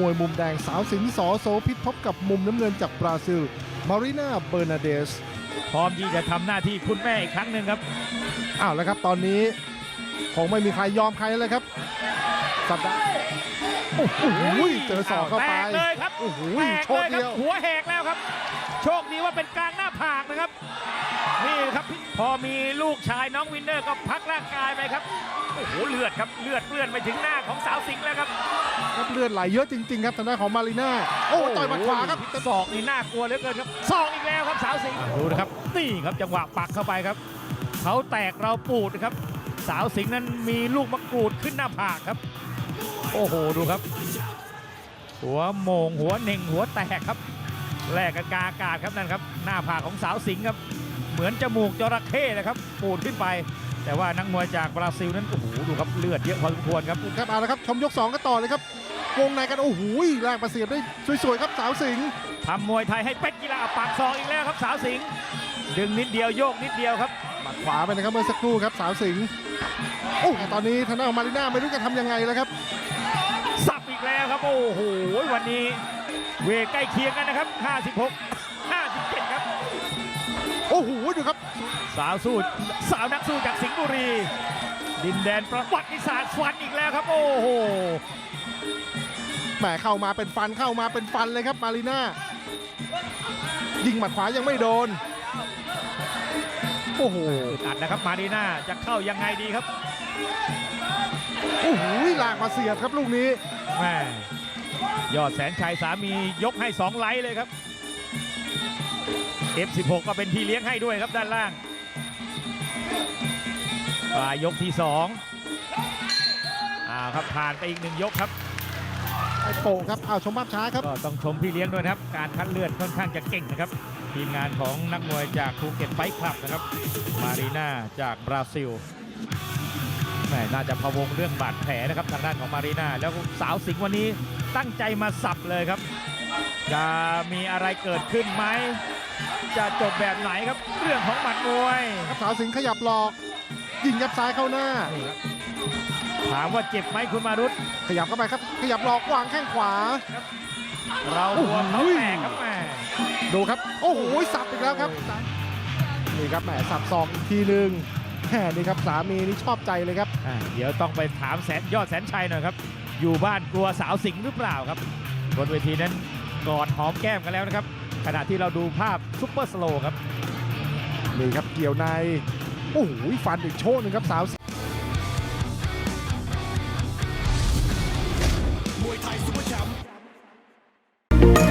มวยมุมแดงสาวสิงห์สอโสพิษพบกับมุมน้ำเงินจากบราซิล มารีนาเบอร์นาเดส พร้อมที่จะทำหน้าที่คุณแม่อีกครั้งหนึ่งครับ อ้าวแล้วครับ ตอนนี้คงไม่มีใครยอมใครเลยครับ สัปดาห์โอ้โหเจอศอกเข้าไป แตกเลยครับโอ้โหแตกโชเลคยคเดียรัวบหัวแหกแล้วครับ โชคดีว่าเป็นกลางหน้า ผากนะครับ นี่ครับพอมีลูกชายน้องวินเนอร์ก็พักร่างกายไปครับโอ้โหเลือดครับเลือดเลือดไปถึงหน้าของสาวสิงห์แล้วครับครับเลือดไหลเยอะจริง ๆ ครับทางด้านของมารีนาโอ้ต่อยหมัดขวาครับศอกนี่น่ากลัวเหลือเกินครับศอกอีกแล้วครับสาวสิงห์ดูนะครับนี่ครับจังหวะปักเข้าไปครับเขาแตกเราปูดนะครับ สาวสิงห์นั้นมีลูกมะกรูดขึ้นหน้าผากครับ โอ้โหดูครับ หัวโมงหัวเหน่งหัวแตกครับ แลกกันกลางอากาศครับนั่นครับ หน้าผากของสาวสิงห์ครับ เหมือนจมูกจระเข้นะครับปูดขึ้นไป แต่ว่านักมวยจากบราซิลนั้นโอ้โหดูครับเลือดเยอะพอสมควรครับครับเอาละครับชมยก 2กันต่อเลยครับวงในกันโอ้โหแรกประเสียบได้สวยๆครับสาวสิงห์ทำมวยไทยให้เป็ดกีฬาปากซองอีกแล้วครับสาวสิงห์ดึงนิดเดียวโยกนิดเดียวครับหมัดขวาไปนะครับเมื่อสักครู่ครับสาวสิงห์โอ้ตอนนี้ทางด้านของมารีนาไม่รู้จะทำยังไงแล้วครับสับอีกแล้วครับโอ้โหวันนี้ เวทใกล้เคียงกันนะครับ 56 57 ครับ โอ้โหดูครับ สาวสู้สาวนักสู้จากสิงห์บุรี ดินแดนประวัติศาสตร์ฟันอีกแล้วครับ โอ้โหแหมเข้ามาเป็นฟันเข้ามาเป็นฟันเลยครับมารีนายิงหมัดขวายังไม่โดน โอ้โหอึดอัดนะครับมาดีน่าจะเข้ายังไงดีครับ โอ้โหลากมาเสียบครับลูกนี้แม่ ยอดแสนชัยสามียกให้ 2 ไลท์เลยครับ F16 ก็เป็นพี่เลี้ยงให้ด้วยครับด้านล่างปลายยกที่2อ่าครับผ่านไปอีกหนึ่งยกครับไอ้โป่งครับเอาชมภาพช้าครับ ก็ต้องชมพี่เลี้ยงด้วยนะครับ การคัดเลือดค่อนข้างจะเก่งนะครับ ทีมงานของนักมวยจากภูเก็ตไฟท์คลับนะครับ มารีนาจากบราซิล แหมน่าจะพะวงเรื่องบาดแผลนะครับทางด้านของมารีนาแล้วสาวสิงห์วันนี้ตั้งใจมาสับเลยครับ จะมีอะไรเกิดขึ้นไหม จะจบแบบไหนครับ เรื่องของหมัดมวยครับสาวสิงห์ขยับหลอก ยิงยับซ้ายเข้าหน้า นี่ครับถามว่าเจ็บไหมคุณมารุตขยับเข้าไปครับ ขยับหลอกวางแข้งขวา เราหัวเขาโอ้โหแตกครับแหมดูครับ โอ้โหสับอีกแล้วครับ นี่ครับแหมสับศอกอีกทีหนึ่ง แหมนี่ครับสามีนี่ชอบใจเลยครับ อ่าเดี๋ยวต้องไปถามแสนยอดแสนชัยหน่อยครับ อยู่บ้านกลัวสาวสิงห์หรือเปล่าครับ บนเวทีนั้นกอดหอมแก้มกันแล้วนะครับ ขณะที่เราดูภาพซุปเปอร์สโลว์ครับ นี่ครับเกี่ยวใน โอ้โหฟันอีกโชว์หนึ่งครับสาวสิงห์มวยไทยซุปเปอร์แชมป์